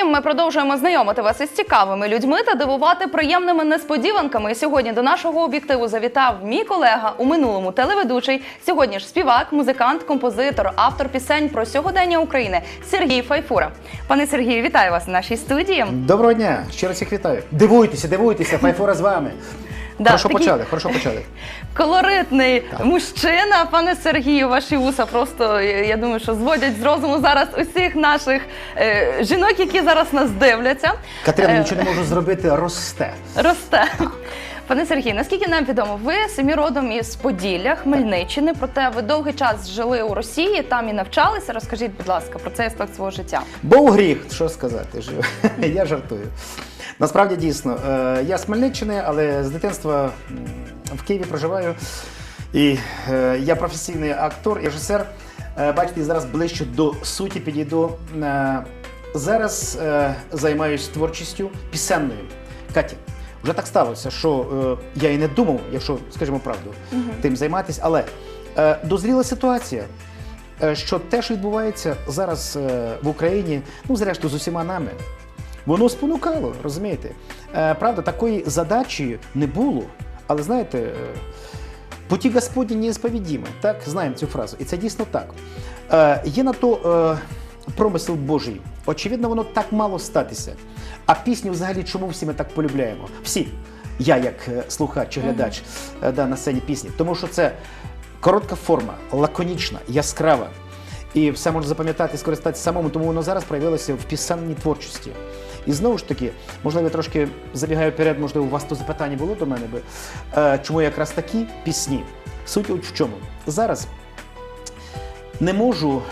Втім, ми продовжуємо знайомити вас із цікавими людьми та дивувати приємними несподіванками. І сьогодні до нашого об'єктиву завітав мій колега у минулому телеведучий. Сьогодні ж співак, музикант, композитор, автор пісень про сьогодення України Сергій Файфура. Пане Сергію, вітаю вас в нашій студії. Доброго дня, ще раз всіх вітаю. Дивуйтеся, дивуйтеся, Файфура з вами. Да, хорошо такий почали, хорошо почали. Колоритний мужчина, пане Сергію, ваші вуса просто я я думаю, що зводять з розуму зараз усіх наших е, жінок, які зараз нас дивляться. Катерина, Е, нічого не можу зробити, росте. Росте. Пане Сергій, наскільки нам відомо, ви самі родом із Поділля, Хмельниччини, проте ви довгий час жили у Росії, там і навчалися. Розкажіть, будь ласка, про цей аспект свого життя. Був гріх, що сказати, я жартую. Насправді дійсно, е, я з Хмельниччини, але з дитинства в Києві проживаю. І е, я професійний актор і режисер. Е, Бачите, зараз ближче до суті підійду. Зараз займаюся творчістю пісенною. Катя, вже так сталося, що е, я і не думав, якщо скажімо правду, тим займатися, але е, дозріла ситуація. Е, що те, що відбувається зараз е, в Україні, ну зрештою з усіма нами, воно спонукало, розумієте? Е, Правда, такої задачі не було. Але знаєте, е, путі Господні неісповідімі, так знаємо цю фразу, і це дійсно так. Е, Є на то е, промисел Божий. Очевидно, воно так мало статися. А пісню взагалі чому всі ми так полюбляємо? Всі. Я, як е, слухач чи глядач е, да, на сцені пісні, тому що це коротка форма, лаконічна, яскрава. І все можна запам'ятати, скористатися самому, тому воно зараз проявилося в пісенній творчості. І знову ж таки, можливо, я трошки забігаю вперед, можливо, у вас то запитання було до мене би. Е, чому якраз такі пісні? Суть от в чому? Зараз не можу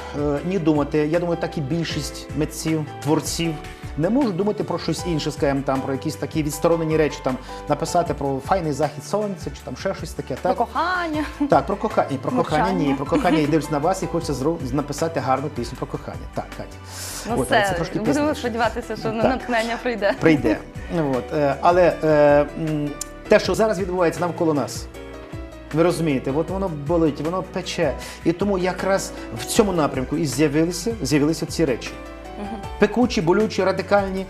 ні думати, я думаю, так і більшість митців, творців. Не можу думати про щось інше, скажімо, там про якісь такі відсторонені речі, там написати про файний захід сонця, чи там ще щось таке. Так? Про кохання. Так, про кохання. І про кохання ні. Про кохання я дивлюсь на вас і хочеться зро- написати гарну пісню про кохання. Так, Катя. Ну От, все, трошки будемо пізніше. сподіватися, що Так. натхнення прийде. Прийде. От, е, але е, те, що зараз відбувається навколо нас. Ви розумієте, от воно болить, воно пече. І тому якраз в цьому напрямку і з'явилися, з'явилися ці речі. Пекучі, болючі, радикальні.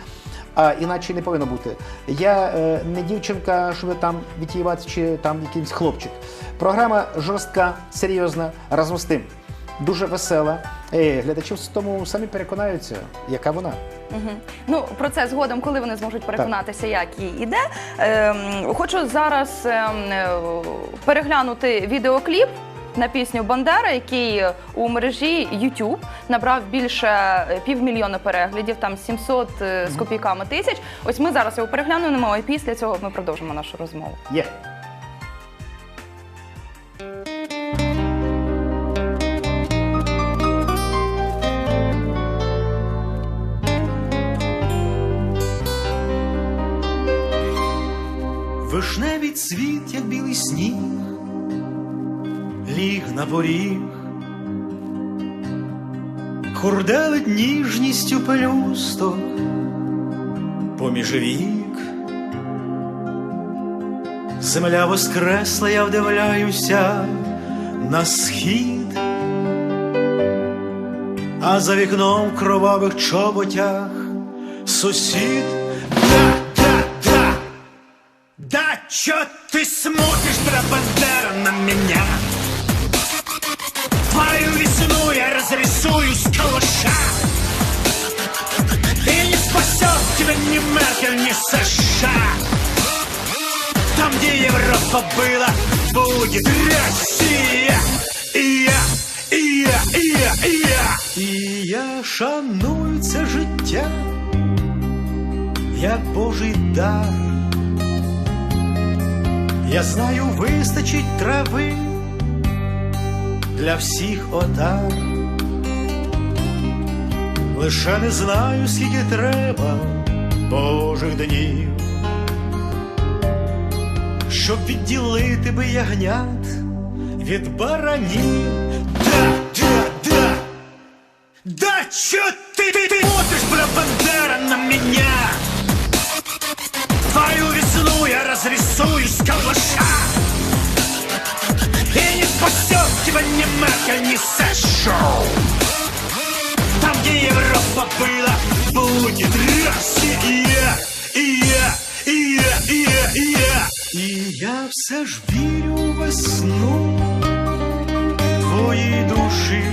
А іначе не повинно бути. Я е, не дівчинка, щоб там відтіювати, чи там якийсь хлопчик. Програма жорстка, серйозна, разом з тим. Дуже весела. Е, глядачі в тому самі переконаються, яка вона. Мгм. Ну про це згодом, коли вони зможуть переконатися, як їй іде. Ем, хочу зараз ем, е, переглянути відеокліп. На пісню Бандера, який у мережі YouTube набрав більше е, півмільйона переглядів, там 700 е, з копійками тисяч. Ось ми зараз його переглянемо, і після цього ми продовжимо нашу розмову. Є. Вишневий цвіт, як білий сніг, ліг на поріг, хурделить ніжністю пелюсток поміж вік. Земля воскресла, я вдивляюся на схід, а за вікном в кровавих чоботях сусід. Да, чё ты смотришь, бля, Бандера, на меня? разрисую с калаша И не спасет тебя ни Меркель, ни США Там, где Европа была, будет Россия И я, і я, і я, і я І я шаную це життя Як Божий дар я знаю, вистачить трави для всіх отар. Лише не знаю, скільки треба Божих днів, щоб відділити би ягнят від баранів. Да, да, да, да, чё ты, ты, ты смотришь, бля, Бандера, на меня? Твою весну я разрисую с калаша И не спасет тебя ни Меркель, ни США Где Европа была, будет Россия. И я, и я, и я, и я. И я все ж вірю в весну твоєї душі.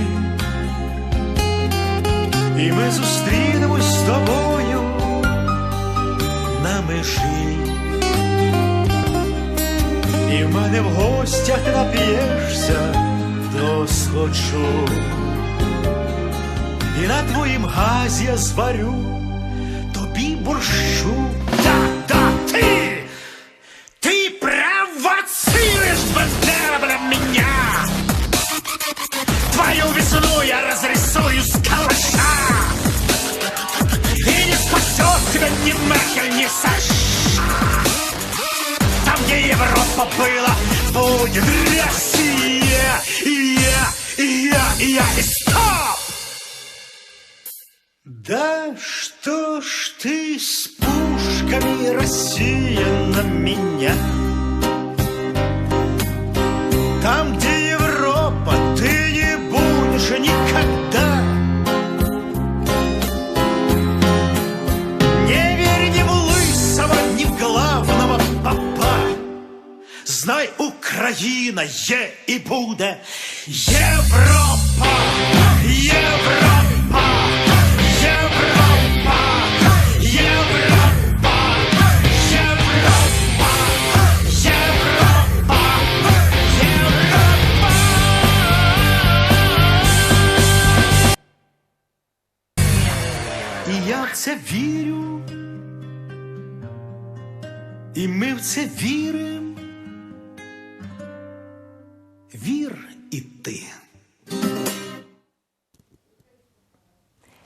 І ми зустрінемось з тобою на межі. І в мене в гостях нап'єшся до схочу. І на твоїм газі я зварю тобі борщу. Да, да, ти! Ты провоцируешь, Бандера, бля, меня! Твою весну я разрисую с калаша! И не спасет тебя ни Меркель, ни США! Там, где Европа была, будет Россия! И я, и я, и я, и стоп! Да что ж ты с пушками, Россия, на меня? Там, где Европа, ты не будешь никогда. Не верь ни в Лысого, ни в главного папа. Знай, Україна є і буде Європа, Європа, Це вірю. І ми в це віримо. Вір і ти.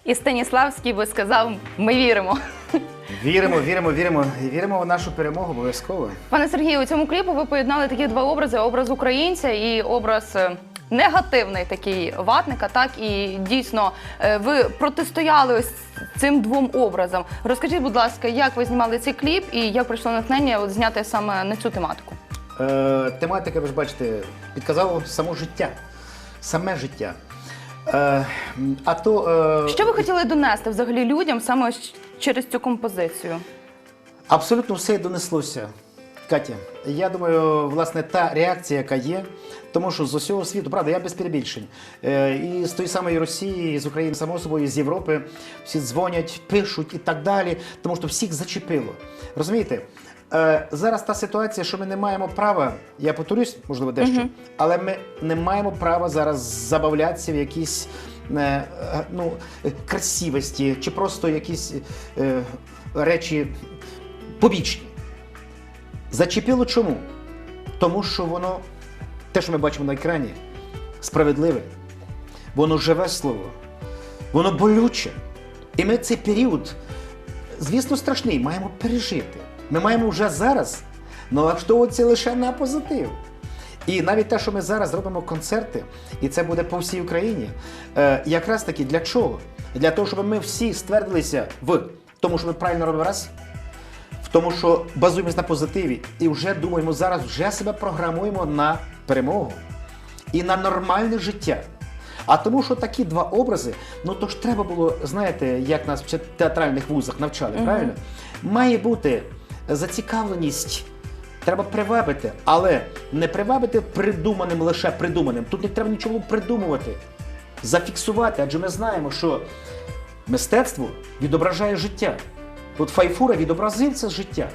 І Станіславський би сказав: ми віримо. Віримо, віримо, віримо. І віримо в нашу перемогу обов'язково. Пане Сергію, у цьому кліпу ви поєднали такі два образи: образ українця і образ. Негативний такий ватника, так і дійсно е, ви протистояли ось цим двом образам. Розкажіть, будь ласка, як ви знімали цей кліп і як прийшло натхнення от зняти саме на цю тематику? Е, тематика, ви ж бачите, підказало само життя. Саме життя. Е, а то. Е, Що ви хотіли донести взагалі людям саме через цю композицію? Абсолютно все донеслося. Катя, я думаю, власне, та реакція, яка є, тому що з усього світу, правда, я без перебільшень. Е, і з тої самої Росії, і з України, само собою, і з Європи всі дзвонять, пишуть і так далі, тому що всіх зачепило. Розумієте? Е, зараз та ситуація, що ми не маємо права, я повторюсь, можливо, дещо, але ми не маємо права зараз забавлятися в якісь е, ну, красивості чи просто якісь речі побічні. Зачепило чому? Тому що воно, те, що ми бачимо на екрані, справедливе, воно живе слово, воно болюче. І ми цей період, звісно, страшний, маємо пережити. Ми маємо вже зараз налаштовуватися лише на позитив. І навіть те, що ми зараз робимо концерти, і це буде по всій Україні, е, якраз таки для чого? Для того, щоб ми всі ствердилися в тому, що ми правильно робимо раз, тому, що базуємось на позитиві, і вже думаємо зараз, вже себе програмуємо на перемогу і на нормальне життя. А тому, що такі два образи, ну то ж треба було, знаєте, як нас в театральних вузах навчали, правильно? Має бути зацікавленість. Треба привабити, але не привабити придуманим лише придуманим. Тут не треба нічого придумувати, зафіксувати, адже ми знаємо, що мистецтво відображає життя. От Файфура відобразив це життя.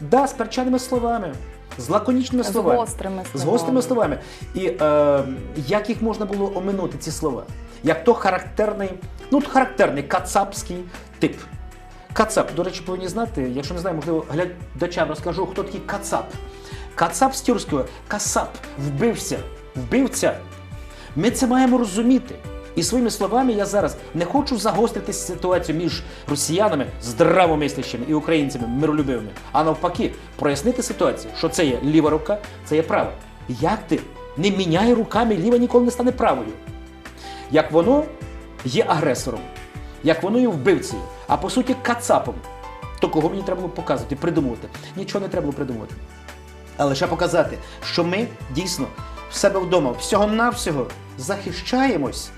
Да, з перчаними словами, з лаконічними словами, З гострими словами. З гострими словами. І е, як їх можна було оминути, ці слова? Як то характерний, ну характерний кацапський тип. Кацап, до речі, повинні знати, якщо не знаю, можливо, глядачам розкажу, хто такий кацап. Кацап з тюркського касап, вбився, вбивця. Ми це маємо розуміти. І своїми словами я зараз не хочу загострити ситуацію між росіянами, здравомислящими і українцями миролюбивими, а навпаки, прояснити ситуацію, що це є ліва рука, це є права. Як ти не міняй руками, ліва ніколи не стане правою. Як воно є агресором, як воно є вбивцею, а по суті кацапом. То кого мені треба було показувати, придумувати? Нічого не треба було придумувати. А лише показати, що ми дійсно в себе вдома всього-навсього захищаємось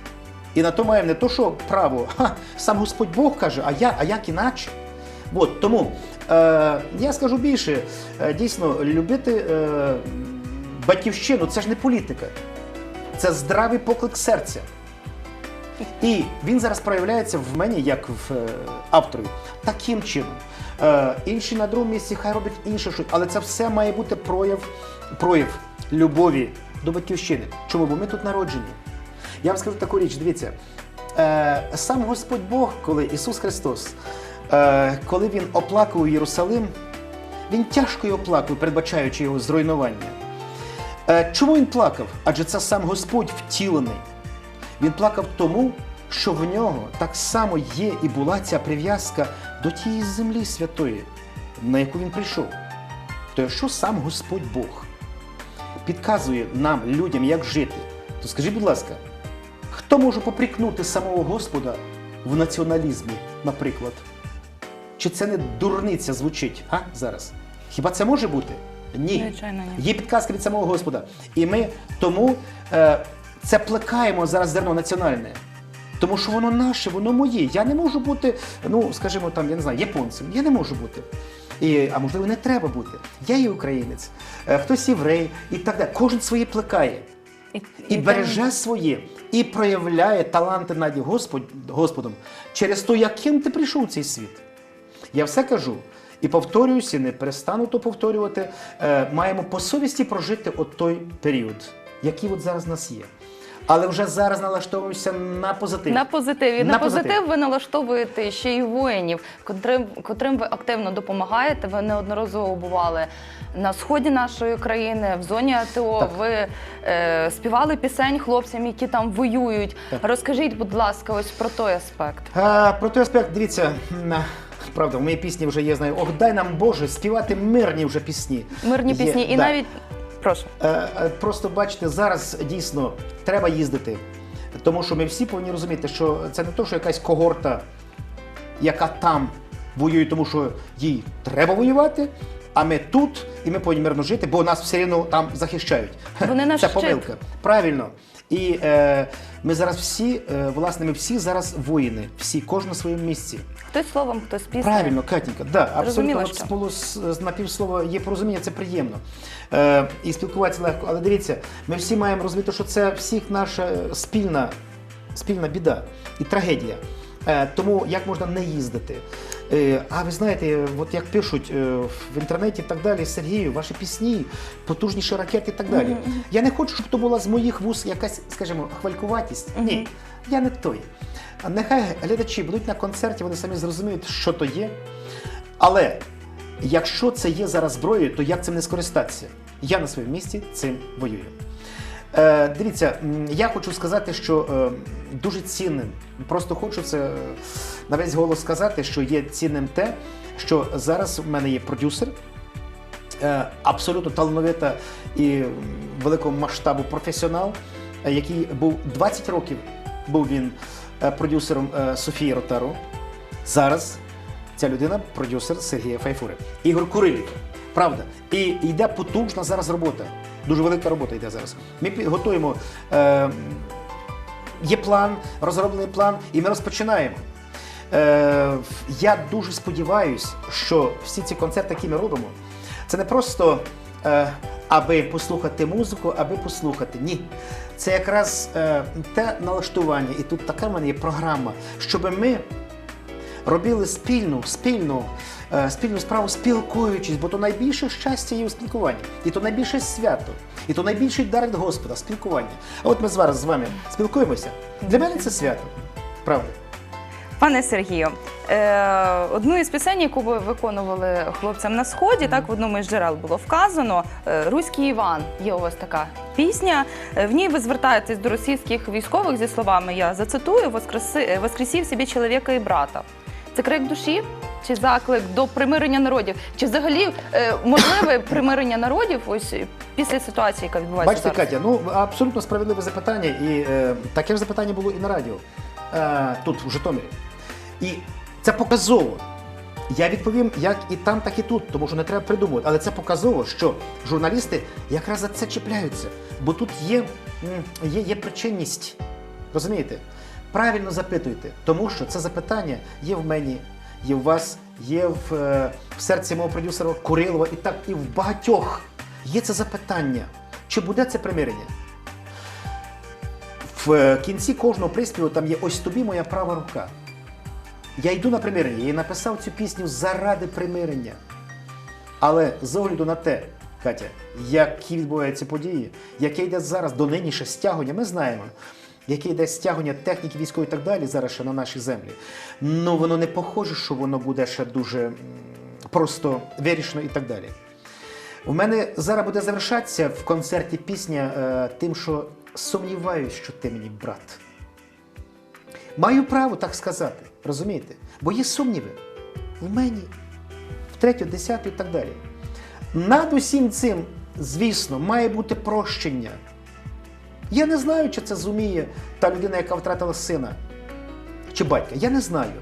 І на то маємо не то, що право, ха, сам Господь Бог каже, а я, а як іначе? От, тому е, я скажу більше, е, дійсно, любити е, батьківщину це ж не політика, це здравий поклик серця. І він зараз проявляється в мені як в е, авторі таким чином. Е, інші на другому місці хай роблять інше щось, але це все має бути прояв, прояв любові до батьківщини. Чому? Бо ми тут народжені. Я вам скажу таку річ, дивіться, е, сам Господь Бог, коли Ісус Христос, е, коли Він оплакував Єрусалим, Він тяжко його оплакував, передбачаючи його зруйнування. Е, чому він плакав? Адже це сам Господь втілений. Він плакав тому, що в нього так само є і була ця прив'язка до тієї землі святої, на яку він прийшов. То якщо сам Господь Бог підказує нам, людям, як жити, то скажіть, будь ласка, хто може попрікнути самого Господа в націоналізмі, наприклад? Чи це не дурниця звучить а, зараз? Хіба це може бути? Ні. Звичайно, ні. Є підказки від самого Господа. І ми тому е, це плекаємо зараз зерно національне. Тому що воно наше, воно моє. Я не можу бути, ну скажімо, там, я не знаю, японцем. Я не можу бути. І, а можливо, не треба бути. Я є українець, е, хтось єврей і так далі. Кожен своє плекає і береже своє, і проявляє таланти наді Господь, Господом через те, яким ти прийшов у цей світ. Я все кажу і повторююся, не перестану то повторювати. Е, маємо по совісті прожити от той період, який от зараз нас є. Але вже зараз налаштовуємося на позитив. На позитиві. На, На позитив. позитив. ви налаштовуєте ще й воїнів, котрим, котрим ви активно допомагаєте. Ви неодноразово бували на сході нашої країни, в зоні АТО. Так. Ви е, співали пісень хлопцям, які там воюють. Так. Розкажіть, будь ласка, ось про той аспект. А, про той аспект, дивіться, правда, в моїй пісні вже є, знаю, ох, дай нам Боже співати мирні вже пісні. Мирні Є, пісні, і да. навіть прошу. Е, е, Просто бачите, зараз дійсно треба їздити. Тому що ми всі повинні розуміти, що це не то, що якась когорта, яка там воює, тому що їй треба воювати, а ми тут і ми повинні мирно жити, бо нас все одно там захищають. Вони наш Це щит. помилка. Правильно. І е, ми зараз всі, е, власне, ми всі зараз воїни, всі, кожен на своєму місці. Хтось словом, хтось піснею. Правильно, Катінька, да, абсолютно що. сполу- з- з напівслова є порозуміння, це приємно. Е, і спілкуватися легко. Але дивіться, ми всі маємо розуміти, що це всіх наша е, спільна, спільна біда і трагедія. Е, тому як можна не їздити? Е, а ви знаєте, от як пишуть е, в інтернеті і так далі, Сергію, ваші пісні, потужніші ракети і так далі. Я не хочу, щоб то була з моїх вуз якась, скажімо, хвалькуватість. Ні, я не той. Нехай глядачі будуть на концерті, вони самі зрозуміють, що то є. Але якщо це є зараз зброєю, то як цим не скористатися? Я на своєму місці цим воюю. Е, дивіться, я хочу сказати, що е, дуже цінним. Просто хочу це на весь голос сказати, що є цінним те, що зараз в мене є продюсер, е, абсолютно талановита і великого масштабу професіонал, е, який був 20 років був він е, продюсером Софії Ротару. Зараз ця людина продюсер Сергія Файфури. Ігор Курилів. Правда. І йде потужна зараз робота. Дуже велика робота йде зараз. Ми готуємо. Е, є план, розроблений план, і ми розпочинаємо. Е, я дуже сподіваюся, що всі ці концерти, які ми робимо, це не просто е, аби послухати музику, аби послухати. Ні. Це якраз е, те налаштування, і тут така в мене є програма, щоб ми робили спільну, спільну, е, спільну справу, спілкуючись, бо то найбільше щастя є у спілкуванні, і то найбільше свято, і то найбільший дар від Господа спілкування. А от ми зараз з вами спілкуємося. Для мене це свято, правда. Пане Сергію, е, одну із пісень, яку ви виконували хлопцям на сході, так в одному із джерел було вказано. е, Руський Іван є у вас така пісня. В ній ви звертаєтесь до російських військових зі словами Я зацитую «Воскреси- е, воскресів собі чоловіка і брата. Це крик душі чи заклик до примирення народів? Чи взагалі е, можливе примирення народів ось після ситуації, яка відбувається Бачите, зараз? Катя, ну абсолютно справедливе запитання, і е, таке ж запитання було і на радіо е, тут, в Житомирі. І це показово. Я відповім як і там, так і тут, тому що не треба придумувати. Але це показово, що журналісти якраз за це чіпляються. Бо тут є, є, є причинність. Розумієте? Правильно запитуйте, тому що це запитання є в мені, є в вас, є в, е, в серці мого продюсера Курилова, і так і в багатьох є це запитання. Чи буде це примирення? В е, кінці кожного приспіву там є ось тобі моя права рука. Я йду на примирення. Я написав цю пісню заради примирення. Але з огляду на те, Катя, які відбуваються події, яке йде зараз до нинішнє стягування, ми знаємо, яке йде стягування техніки військової і так далі зараз ще на нашій землі. Ну воно не похоже, що воно буде ще дуже просто вирішено і так далі. У мене зараз буде завершатися в концерті пісня е, тим, що сумніваюсь, що ти мені брат. Маю право так сказати, розумієте? Бо є сумніви в мені, в третю, десяту і так далі. Над усім цим, звісно, має бути прощення. Я не знаю, чи це зуміє та людина, яка втратила сина чи батька. Я не знаю.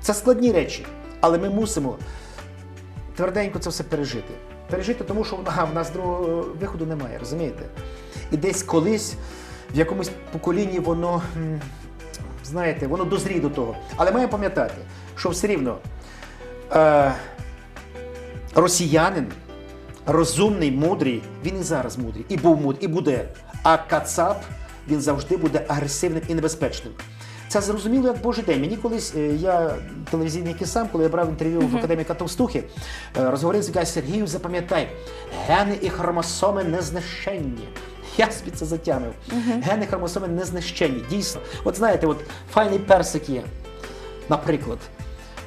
Це складні речі, але ми мусимо тверденько це все пережити. Пережити, тому що а, в нас другого виходу немає, розумієте? І десь колись в якомусь поколінні воно, знаєте, воно дозріє до того. Але має пам'ятати, що все рівно е, росіянин, розумний, мудрий, він і зараз мудрий, і був мудрий, і буде. А Кацап він завжди буде агресивним і небезпечним. Це зрозуміло як Божий день. Мені колись е, я телевізійний кисам, коли я брав інтерв'ю в академіка Товстухи, е, розговорився, каже, Сергію, запам'ятай, гени і хромосоми незнищенні. Я собі це затямив. Гени і хромосоми незнищенні. Дійсно. От знаєте, от файний персик є, наприклад.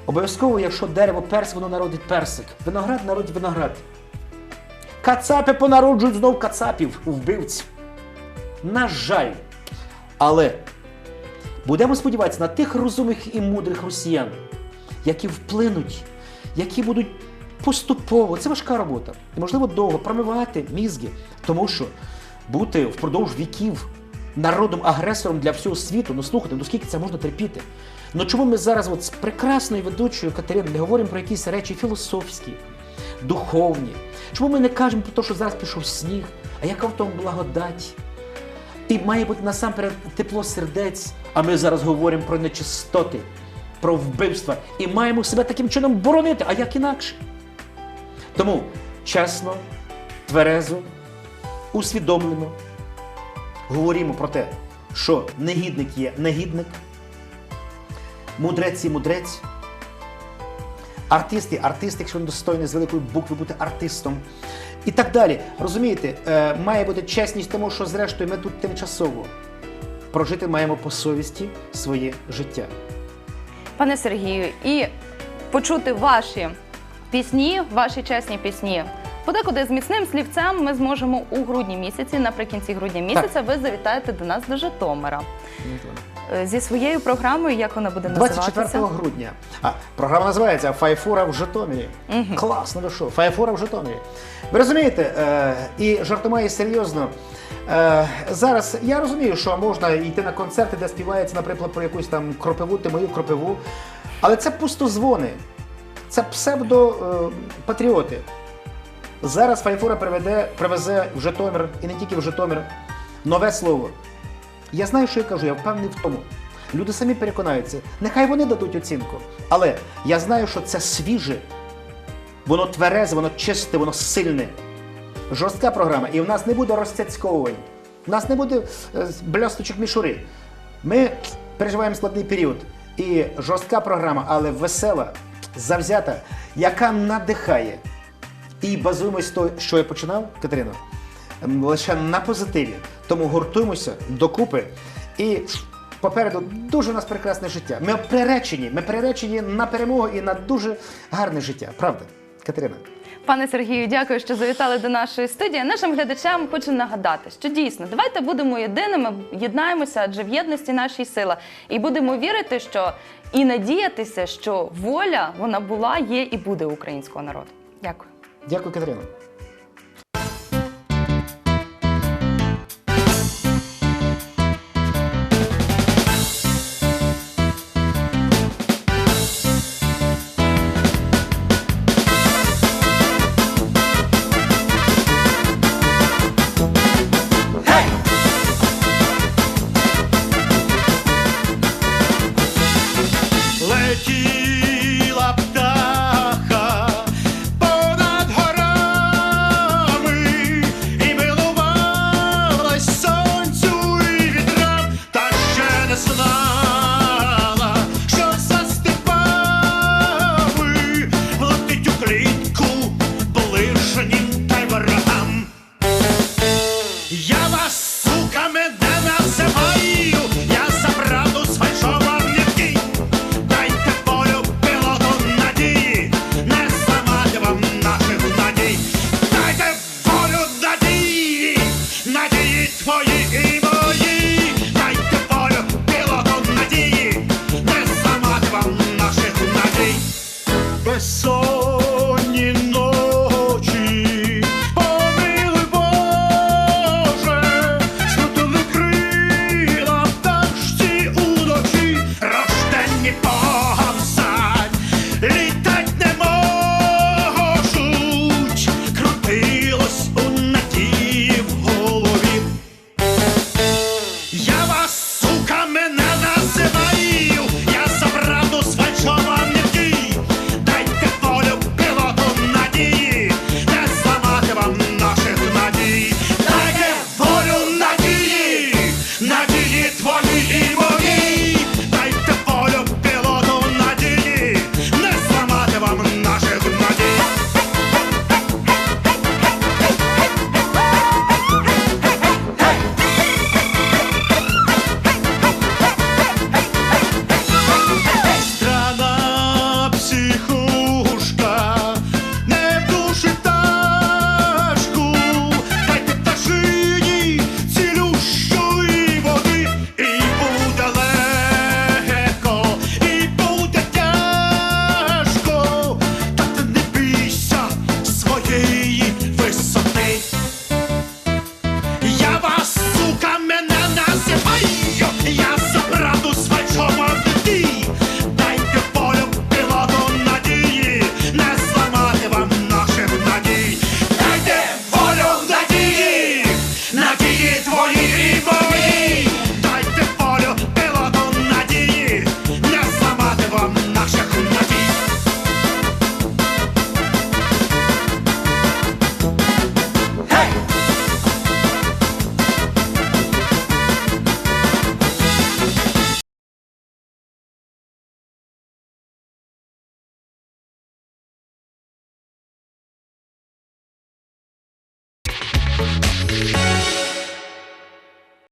Обов'язково, якщо дерево персик, воно народить персик. Виноград народить виноград. Кацапи понароджують знов кацапів, вбивців. На жаль. Але будемо сподіватися на тих розумних і мудрих росіян, які вплинуть, які будуть поступово, це важка робота, і можливо довго промивати мізги, тому що бути впродовж віків народом-агресором для всього світу, ну слухайте, ну скільки це можна терпіти? Ну чому ми зараз от з прекрасною ведучою Катериною не говоримо про якісь речі філософські, духовні? Чому ми не кажемо про те, що зараз пішов сніг, а яка в тому благодать? І має бути насамперед тепло сердець, а ми зараз говоримо про нечистоти, про вбивства і маємо себе таким чином боронити, а як інакше? Тому чесно, тверезо, усвідомлено говоримо про те, що негідник є негідник, мудрець є мудрець, артист є артист, якщо він достойний з великої букви бути артистом. І так далі. Розумієте, е, має бути чесність, тому що зрештою ми тут тимчасово прожити маємо по совісті своє життя. Пане Сергію, і почути ваші пісні, ваші чесні пісні. Подекуди з міцним слівцем ми зможемо у грудні місяці, наприкінці грудня місяця, ви завітаєте до нас до Житомира Е, зі своєю програмою, як вона буде 24 грудня. А програма називається Файфура в Житомирі. Класно, ви що? Файфура в Житомирі. Ви розумієте, е, і жартома і серйозно. Е, зараз я розумію, що можна йти на концерти, де співається, наприклад, про якусь там кропиву, ти мою кропиву. Але це пустозвони, це псевдо-патріоти. Зараз Файфура приведе, привезе в Житомир, і не тільки в Житомир, нове слово. Я знаю, що я кажу, я впевнений в тому. Люди самі переконаються, нехай вони дадуть оцінку. Але я знаю, що це свіже, воно тверезе, воно чисте, воно сильне. Жорстка програма, і в нас не буде розцяцьковувань, в нас не буде е, блясточок мішури. Ми переживаємо складний період. І жорстка програма, але весела, завзята, яка надихає. І базуємось того, що я починав, Катерино, лише на позитиві. Тому гуртуємося докупи. І попереду дуже у нас прекрасне життя. Ми приречені, ми приречені на перемогу і на дуже гарне життя. Правда, Катерина? Пане Сергію, дякую, що завітали до нашої студії. Нашим глядачам хочу нагадати, що дійсно давайте будемо єдиними, єднаємося, адже в єдності нашій сила. І будемо вірити, що і надіятися, що воля вона була, є і буде українського народу. Дякую. Дякую, Катерина. so